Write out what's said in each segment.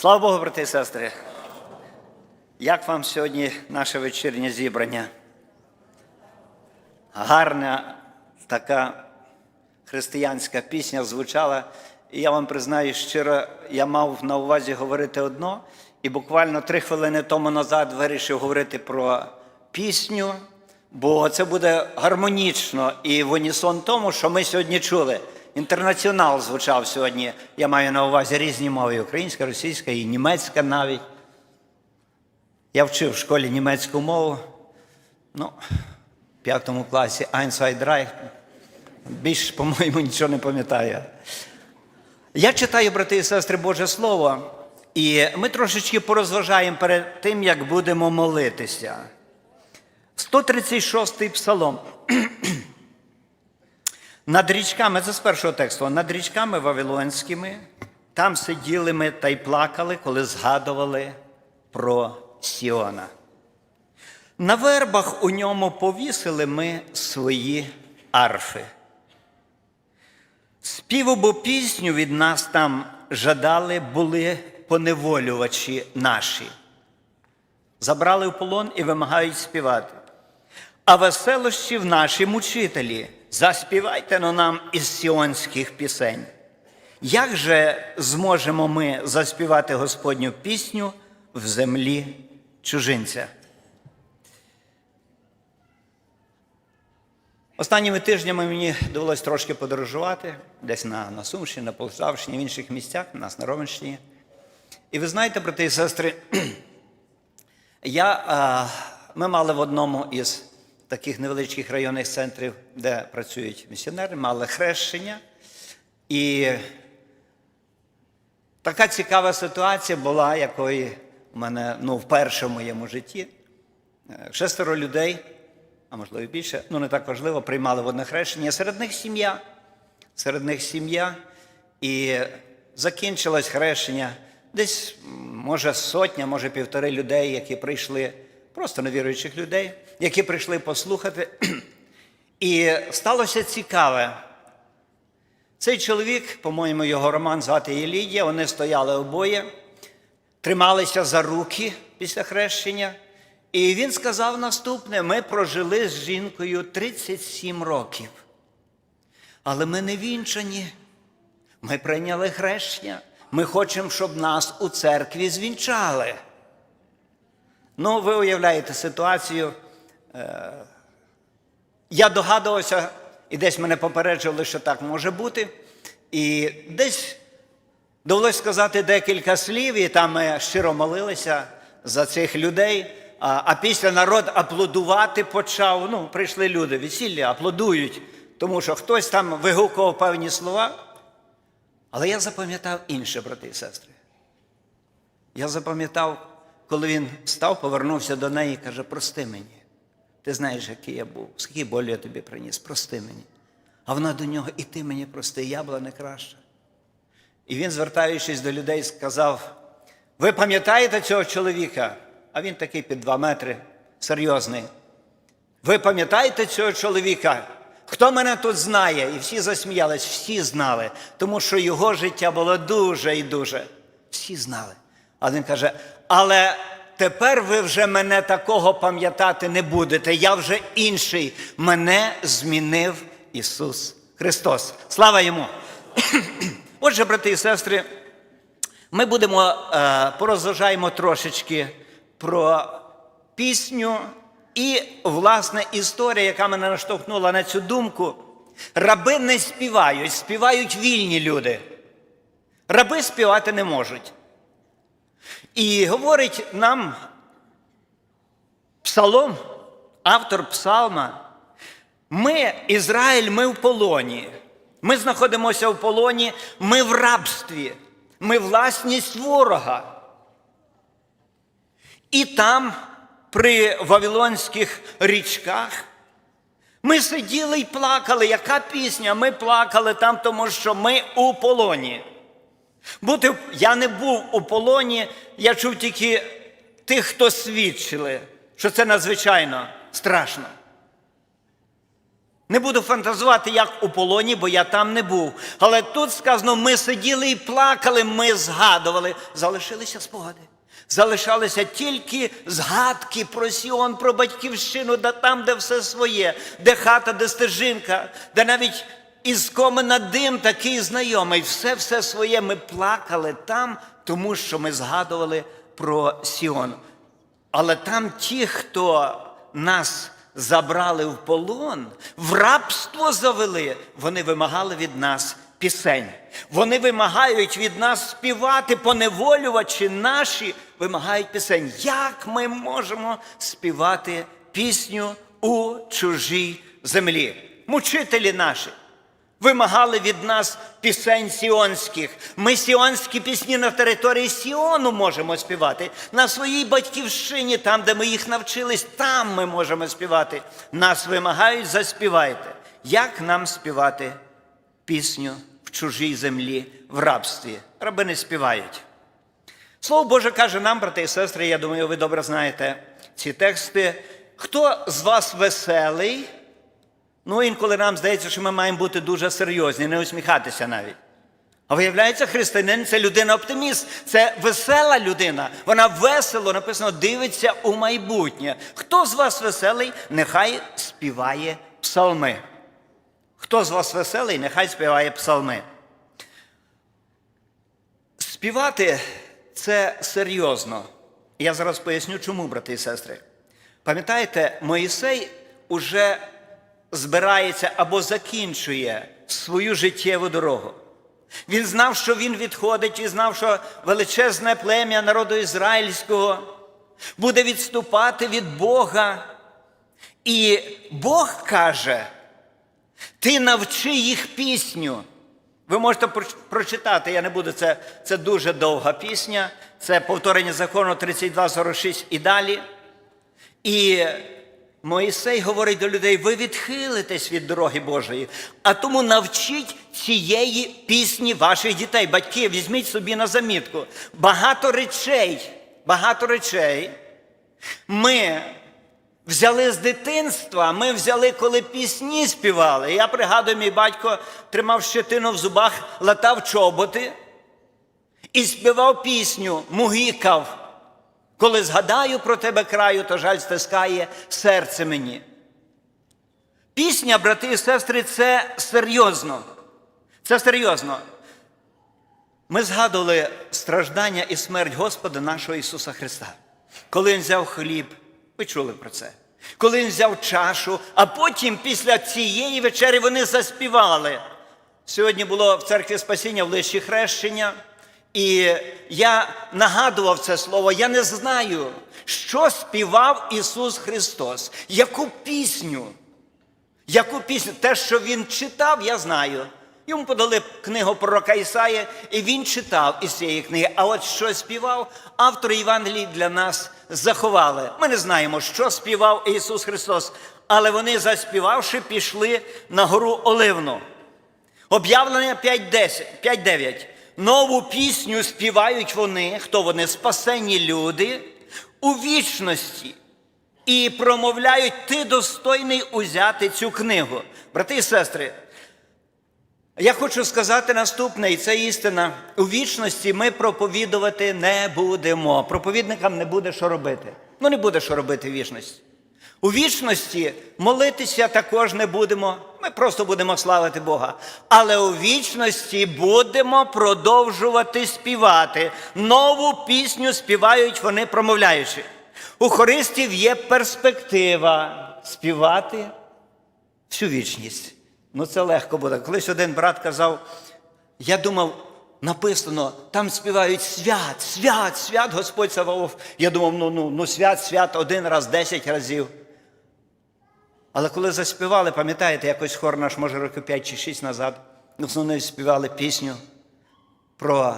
Слава Богу, брати і сестри. Як вам сьогодні наше вечірнє зібрання? Гарна така християнська пісня звучала. І я вам признаю щиро, я мав на увазі говорити одно, і буквально три хвилини тому назад вирішив говорити про пісню, бо це буде гармонічно і в унісон тому, що ми сьогодні чули. Інтернаціонал звучав сьогодні. Я маю на увазі різні мови: українська, російська і німецька навіть. Я вчив в школі німецьку мову. Ну, в п'ятому класі Eins, zwei, drei. Більш, по-моєму, нічого не пам'ятаю. Я читаю, брати і сестри, Боже Слово, і ми трошечки порозважаємо перед тим, як будемо молитися. 136-й псалом. Над річками, це з першого тексту, над річками Вавилонськими, там сиділи ми та й плакали, коли згадували про Сіона. На вербах у ньому повісили ми свої арфи. Співу бо пісню від нас там жадали були поневолювачі наші. Забрали в полон і вимагають співати. А веселощів наші мучителі, заспівайте но нам із сіонських пісень. Як же зможемо ми заспівати Господню пісню в землі чужинця? Останніми тижнями мені довелось трошки подорожувати десь на, на Сумщині, на Полтавщині, в інших місцях, у нас на Ровенщині. І ви знаєте, брати і сестри, я, ми мали в одному із таких невеличких районних центрів, де працюють місіонери, мали хрещення. І така цікава ситуація була, якої в мене ну, вперше в моєму житті. Е, Шестеро людей, а можливо і більше, ну не так важливо, приймали водне хрещення. Серед них сім'я. Серед них сім'я. І закінчилось хрещення. Десь, може, сотня, може, півтори людей, які прийшли, просто невіруючих людей, які прийшли послухати. І сталося цікаве. Цей чоловік, по-моєму, його Роман звати її Лідія, вони стояли обоє, трималися за руки після хрещення. І він сказав наступне: ми прожили з жінкою 37 років. Але ми не вінчані. Ми прийняли хрещення. Ми хочемо, щоб нас у церкві звінчали. Ну, ви уявляєте ситуацію. Е, Я догадувався, і десь мене попереджували, що так може бути. І десь довелося сказати декілька слів, і там ми щиро молилися за цих людей. А, а після народ аплодувати почав. Ну, прийшли люди, весілля, аплодують, тому що хтось там вигукував певні слова. Але я запам'ятав інше, брати і сестри. Я запам'ятав, коли він став, повернувся до неї і каже: прости мені. Ти знаєш, який я був, скільки болі я тобі приніс, прости мені. А вона до нього, і ти мені прости, я була не краща. І він, звертаючись до людей, сказав: Ви пам'ятаєте цього чоловіка? А він такий під два метри, серйозний. Ви пам'ятаєте цього чоловіка? Хто мене тут знає? І всі засміялись, всі знали, тому що його життя було дуже і дуже. Всі знали. А він каже: але тепер ви вже мене такого пам'ятати не будете. Я вже інший. Мене змінив Ісус Христос. Слава йому! Отже, брати і сестри, ми будемо е, порозважаємо трошечки про пісню і, власне, історія, яка мене наштовхнула на цю думку. Раби не співають, співають вільні люди. Раби співати не можуть. І говорить нам псалом, автор псалма, ми, Ізраїль, ми в полоні. Ми знаходимося в полоні, ми в рабстві, ми власність ворога. І там, при Вавилонських річках, ми сиділи і плакали. Яка пісня? Ми плакали там, тому що ми у полоні. Бути, я не був у полоні, я чув тільки тих, хто свідчили, що це надзвичайно страшно. Не буду фантазувати, як у полоні, бо я там не був. Але тут сказано, ми сиділи і плакали, ми згадували. Залишилися спогади. Залишалися тільки згадки про Сіон, про батьківщину, де там, де все своє, де хата, де стежинка, де навіть із комина дим такий знайомий. Все все своє ми плакали там, тому що ми згадували про Сіон. Але там ті, хто нас забрали в полон, в рабство завели, вони вимагали від нас пісень. Вони вимагають від нас співати, поневолювачі наші вимагають пісень. Як ми можемо співати пісню у чужій землі? Мучителі наші вимагали від нас пісень сіонських. Ми сіонські пісні на території Сіону можемо співати. На своїй батьківщині, там, де ми їх навчились, там ми можемо співати. Нас вимагають, заспівайте. Як нам співати пісню в чужій землі, в рабстві? Раби не співають. Слово Боже каже нам, брати і сестри, я думаю, ви добре знаєте ці тексти. Хто з вас веселий? Ну, інколи нам здається, що ми маємо бути дуже серйозні, не усміхатися навіть. А виявляється, християнин це людина-оптиміст, це весела людина. Вона весело написано дивиться у майбутнє. Хто з вас веселий, нехай співає псалми. Хто з вас веселий, нехай співає псалми. Співати це серйозно. Я зараз поясню, чому, брати і сестри. Пам'ятаєте, Моїсей уже збирається або закінчує свою життєву дорогу. Він знав, що він відходить, і знав, що величезне плем'я народу ізраїльського буде відступати від Бога. І Бог каже: ти навчи їх пісню. Ви можете прочитати, я не буду, це, це дуже довга пісня, це повторення закону 32.46 і далі. І Моїсей говорить до людей: ви відхилитесь від дороги Божої, а тому навчіть цієї пісні ваших дітей. Батьки, візьміть собі на замітку. Багато речей, багато речей ми взяли з дитинства, ми взяли, коли пісні співали. Я пригадую, мій батько тримав щетину в зубах, латав чоботи і співав пісню, мугікав. Коли згадаю про тебе краю, то жаль стискає серце мені. Пісня, брати і сестри, це серйозно. Це серйозно. Ми згадували страждання і смерть Господа нашого Ісуса Христа. Коли Він взяв хліб, ви чули про це. Коли Він взяв чашу, а потім після цієї вечері вони заспівали. Сьогодні було в церкві Спасіння в лиші хрещення. І я нагадував це слово, я не знаю, що співав Ісус Христос, яку пісню, яку пісню, те, що Він читав, я знаю. Йому подали книгу пророка Ісаї, і він читав із цієї книги. А от що співав, автори Євангелії для нас заховали. Ми не знаємо, що співав Ісус Христос, але вони, заспівавши, пішли на гору Оливну. Об'явлення 5.9. Нову пісню співають вони, хто вони спасені люди у вічності. І промовляють, ти достойний узяти цю книгу. Брати і сестри, я хочу сказати наступне, і це істина. У вічності ми проповідувати не будемо. Проповідникам не буде що робити. Ну, не буде що робити в вічності. У вічності молитися також не будемо. Ми просто будемо славити Бога. Але у вічності будемо продовжувати співати. Нову пісню співають вони промовляючи. У хористів є перспектива співати всю вічність. Ну це легко буде. Колись один брат казав, я думав, написано, там співають свят, свят, свят, Господь Саваоф. Я думав, ну, ну, ну свят, свят один раз, десять разів. Але коли заспівали, пам'ятаєте, якось хор наш, може, років 5 чи 6 назад, основне співали пісню про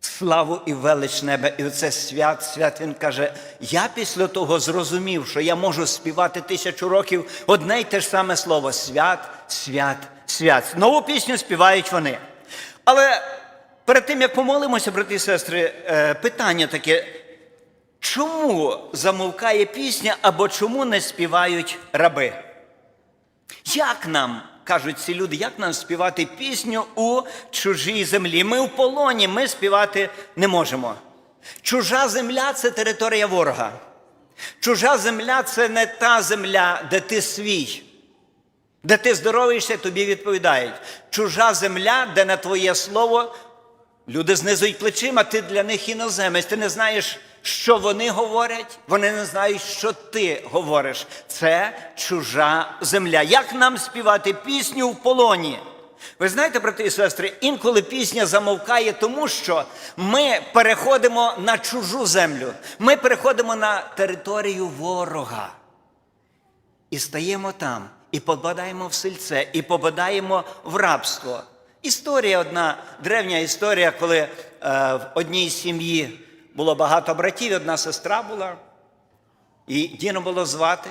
славу і велич неба. І оце свят, свят. Він каже: я після того зрозумів, що я можу співати тисячу років одне й те ж саме слово свят, свят, свят. Нову пісню співають вони. Але перед тим, як помолимося, брати і сестри, е, питання таке. Чому замовкає пісня або чому не співають раби? Як нам, кажуть ці люди, як нам співати пісню у чужій землі? Ми в полоні, ми співати не можемо. Чужа земля це територія ворога. Чужа земля це не та земля, де ти свій, де ти здороваєшся, тобі відповідають. Чужа земля, де на твоє слово люди знизують плечима, ти для них іноземець. Ти не знаєш, що вони говорять, вони не знають, що ти говориш. Це чужа земля. Як нам співати пісню в полоні? Ви знаєте, брати і сестри, інколи пісня замовкає, тому що ми переходимо на чужу землю, ми переходимо на територію ворога. І стаємо там, і попадаємо в сельце, і попадаємо в рабство. Історія одна древня історія, коли е, в одній сім'ї було багато братів, одна сестра була, і Діну було звати.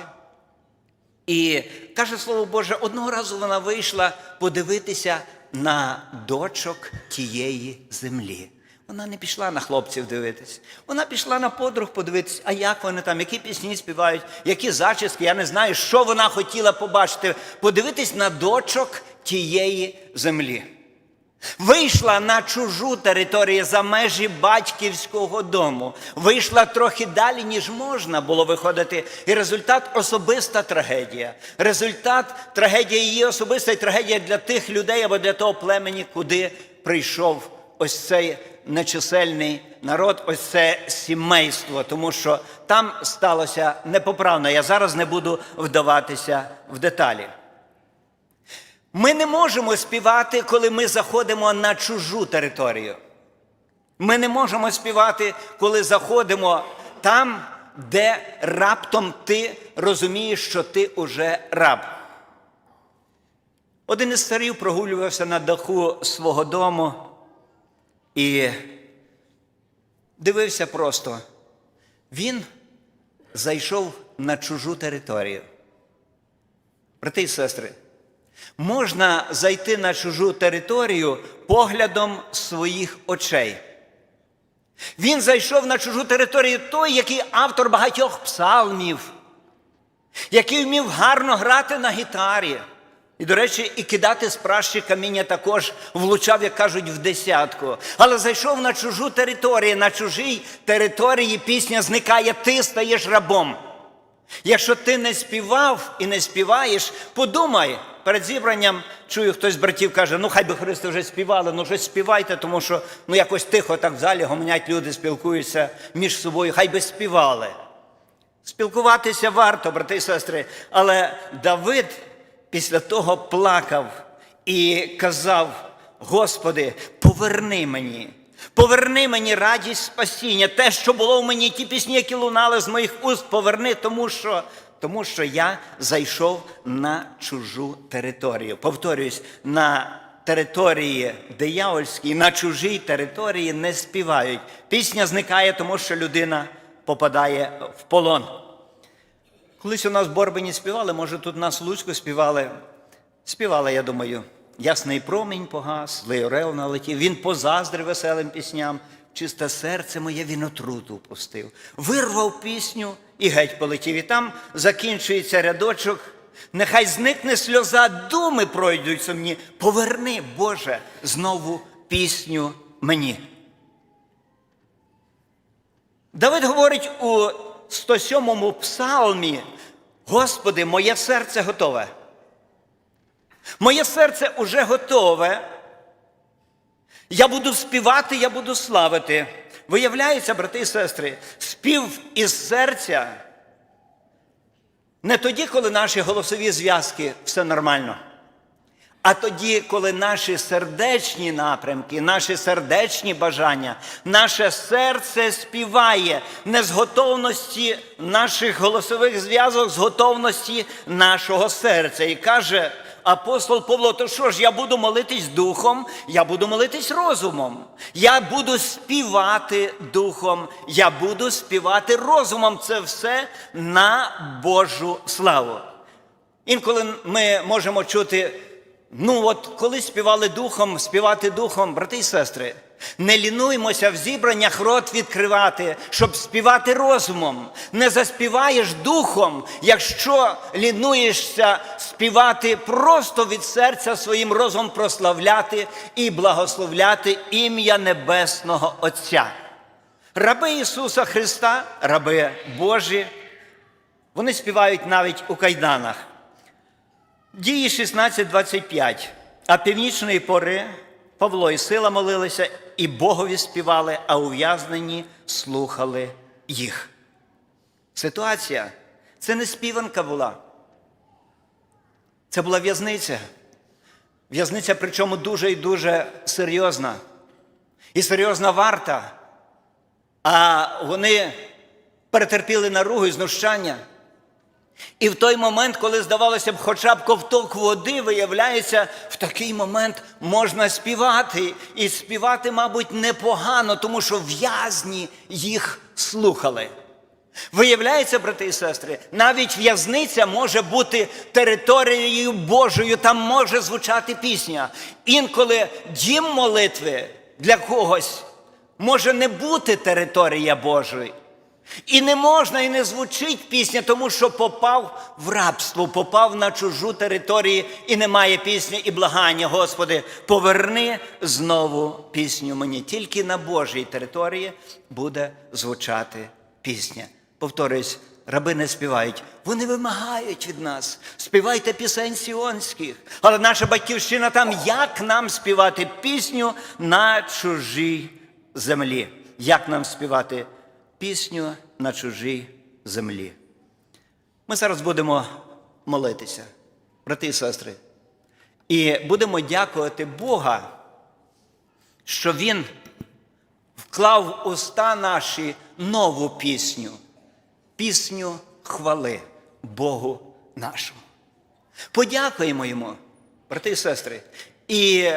І каже слово Боже, одного разу вона вийшла подивитися на дочок тієї землі. Вона не пішла на хлопців дивитись. Вона пішла на подруг подивитись, а як вони там, які пісні співають, які зачіски. Я не знаю, що вона хотіла побачити. Подивитись на дочок тієї землі. Вийшла на чужу територію за межі батьківського дому. Вийшла трохи далі, ніж можна було виходити. І результат особиста трагедія. Результат трагедія її особиста і трагедія для тих людей або для того племені, куди прийшов ось цей нечисельний народ, ось це сімейство, тому що там сталося непоправно. Я зараз не буду вдаватися в деталі. Ми не можемо співати, коли ми заходимо на чужу територію. Ми не можемо співати, коли заходимо там, де раптом ти розумієш, що ти уже раб. Один із старів прогулювався на даху свого дому і дивився просто. Він зайшов на чужу територію. Брати і сестри, можна зайти на чужу територію поглядом своїх очей. Він зайшов на чужу територію той, який автор багатьох псалмів, який вмів гарно грати на гітарі. І, до речі, і кидати з пращі каміння також влучав, як кажуть, в десятку. Але зайшов на чужу територію, на чужій території пісня зникає, ти стаєш рабом. Якщо ти не співав і не співаєш, подумай, перед зібранням чую, хтось з братів каже, ну хай би Христи вже співали, ну щось співайте, тому що ну якось тихо так в залі гомонять люди, спілкуються між собою, хай би співали. Спілкуватися варто, брати і сестри, але Давид після того плакав і казав: Господи, поверни мені. Поверни мені радість спасіння, те, що було в мені, ті пісні, які лунали з моїх уст, поверни, тому що, тому що я зайшов на чужу територію. Повторюсь, на території диявольській, на чужій території не співають. Пісня зникає, тому що людина попадає в полон. Колись у нас в Борбині співали, може тут нас в Луцьку співали. Співали, я думаю, ясний промінь погас, злий орел налетів, він позаздрив веселим пісням, чисте серце моє він отруту пустив. Вирвав пісню і геть полетів. І там закінчується рядочок. Нехай зникне сльоза, думи пройдуть сумні. Поверни, Боже, знову пісню мені. Давид говорить у 107-му псалмі: Господи, моє серце готове. Моє серце уже готове. Я буду співати, я буду славити. Виявляється, брати і сестри, спів із серця не тоді, коли наші голосові зв'язки все нормально. А тоді, коли наші сердечні напрямки, наші сердечні бажання, наше серце співає не з готовності наших голосових зв'язок, з готовності нашого серця. І каже апостол Павло, то що ж, я буду молитись духом, я буду молитись розумом. Я буду співати духом, я буду співати розумом. Це все на Божу славу. Інколи ми можемо чути. Ну, от коли співали духом, співати духом, брати і сестри, Не лінуймося в зібраннях рот відкривати, щоб співати розумом. Не заспіваєш духом, якщо лінуєшся співати просто від серця своїм розумом прославляти і благословляти ім'я Небесного Отця. Раби Ісуса Христа, раби Божі, вони співають навіть у кайданах. Дії 16.25. А північної пори Павло і Сила молилися, і Богові співали, а ув'язнені слухали їх. Ситуація це не співанка була. Це була в'язниця. В'язниця, причому дуже і дуже серйозна. І серйозна варта. А вони перетерпіли наругу і знущання. І в той момент, коли здавалося б, хоча б ковток води, виявляється, в такий момент можна співати. І співати, мабуть, непогано, тому що в'язні їх слухали. Виявляється, брати і сестри, навіть в'язниця може бути територією Божою, там може звучати пісня. Інколи дім молитви для когось може не бути територія Божої. І не можна, і не звучить пісня, тому що попав в рабство, попав на чужу територію і немає пісні і благання. Господи, поверни знову пісню мені. Тільки на Божій території буде звучати пісня. Повторюсь, раби не співають. Вони вимагають від нас. Співайте пісень сіонських. Але наша батьківщина там, як нам співати пісню на чужій землі? Як нам співати пісню на чужій землі? Ми зараз будемо молитися, брати і сестри, і будемо дякувати Бога, що Він вклав в уста наші нову пісню, пісню хвали Богу нашому. Подякуємо йому, брати і сестри. І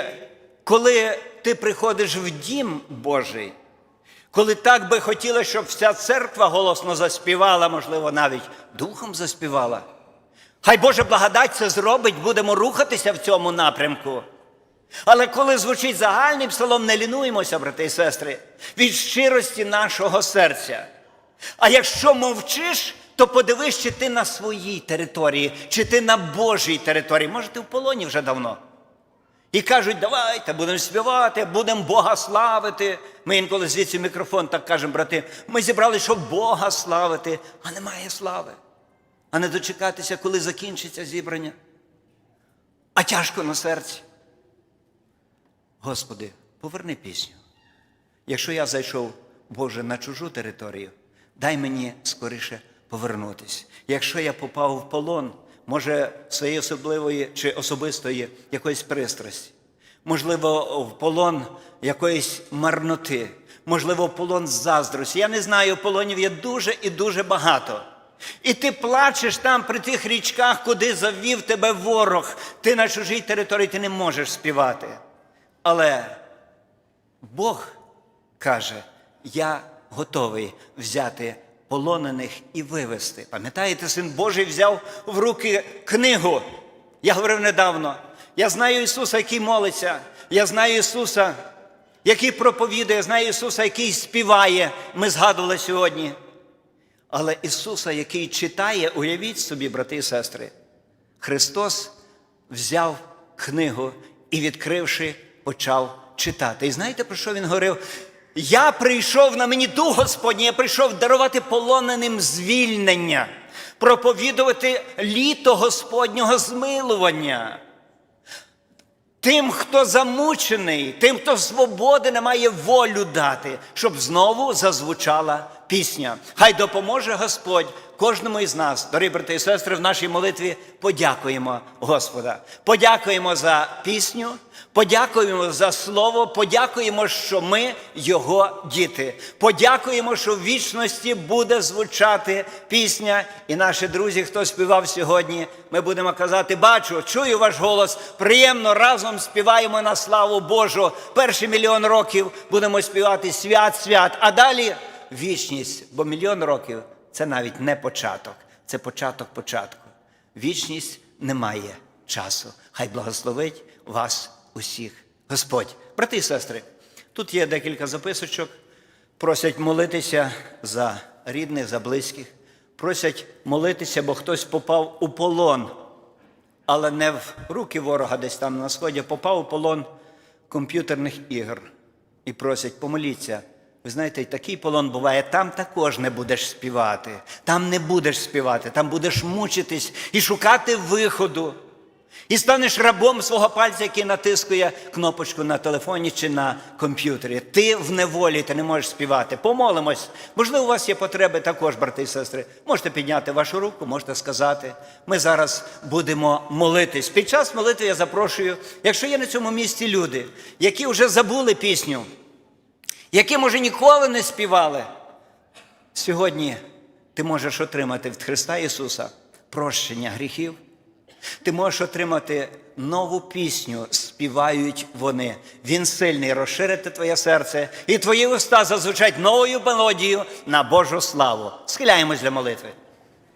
коли ти приходиш в дім Божий, коли так би хотілося, щоб вся церква голосно заспівала, можливо, навіть духом заспівала. Хай Боже благодать це зробить, будемо рухатися в цьому напрямку. Але коли звучить загальний псалом, не лінуємося, брати і сестри, від щирості нашого серця. А якщо мовчиш, то подивись, чи ти на своїй території, чи ти на Божій території. Може, ти в полоні вже давно. І кажуть, давайте будемо співати, будемо Бога славити. Ми інколи звідси мікрофон так кажемо, брати, ми зібрали, щоб Бога славити, а немає слави. А не дочекатися, коли закінчиться зібрання. А тяжко на серці. Господи, поверни пісню. Якщо я зайшов, Боже, на чужу територію, дай мені скоріше повернутися. Якщо я попав в полон, може, своєї особливої чи особистої якоїсь пристрасті, можливо, в полон якоїсь марноти, можливо, в полон заздрості. Я не знаю, полонів є дуже і дуже багато. І ти плачеш там при тих річках, куди завів тебе ворог. Ти на чужій території ти не можеш співати. Але Бог каже, я готовий взяти полонених і вивести. Пам'ятаєте, син Божий взяв в руки книгу. Я говорив недавно. Я знаю Ісуса, який молиться. Я знаю Ісуса, який проповідує, я знаю Ісуса, який співає. Ми згадували сьогодні. Але Ісуса, який читає, уявіть собі, брати і сестри, Христос взяв книгу і, відкривши, почав читати. І знаєте, про що він говорив? Я прийшов на мені дух Господній, я прийшов дарувати полоненим звільнення, проповідувати літо Господнього змилування. Тим, хто замучений, тим, хто свободи не має волю дати, щоб знову зазвучала пісня. Хай допоможе Господь кожному із нас, дорогі брати і сестри, в нашій молитві подякуємо Господа. Подякуємо за пісню, подякуємо за слово, подякуємо, що ми Його діти. Подякуємо, що в вічності буде звучати пісня. І наші друзі, хто співав сьогодні, ми будемо казати: бачу, чую ваш голос, приємно разом співаємо на славу Божу. Перший мільйон років будемо співати свят, свят, а далі вічність, бо мільйон років це навіть не початок, це початок початку. Вічність не має часу. Хай благословить вас усіх Господь. Брати і сестри, Тут є декілька записочок. Просять молитися за рідних, за близьких. Просять молитися, бо хтось попав у полон, але не в руки ворога десь там на сході, попав у полон комп'ютерних ігор. І просять, помоліться. Ви знаєте, такий полон буває, там також не будеш співати, там не будеш співати, там будеш мучитись і шукати виходу. І станеш рабом свого пальця, який натискує кнопочку на телефоні чи на комп'ютері. Ти в неволі, ти не можеш співати. Помолимось. Можливо, у вас є потреби також, брати і сестри. Можете підняти вашу руку, можете сказати. Ми зараз будемо молитись. Під час молитви я запрошую, якщо є на цьому місці люди, які вже забули пісню, які, може, ніколи не співали. Сьогодні ти можеш отримати від Христа Ісуса прощення гріхів. Ти можеш отримати нову пісню, співають вони. Він сильний, розширити твоє серце, і твої уста зазвучать новою мелодією на Божу славу. Схиляємось для молитви.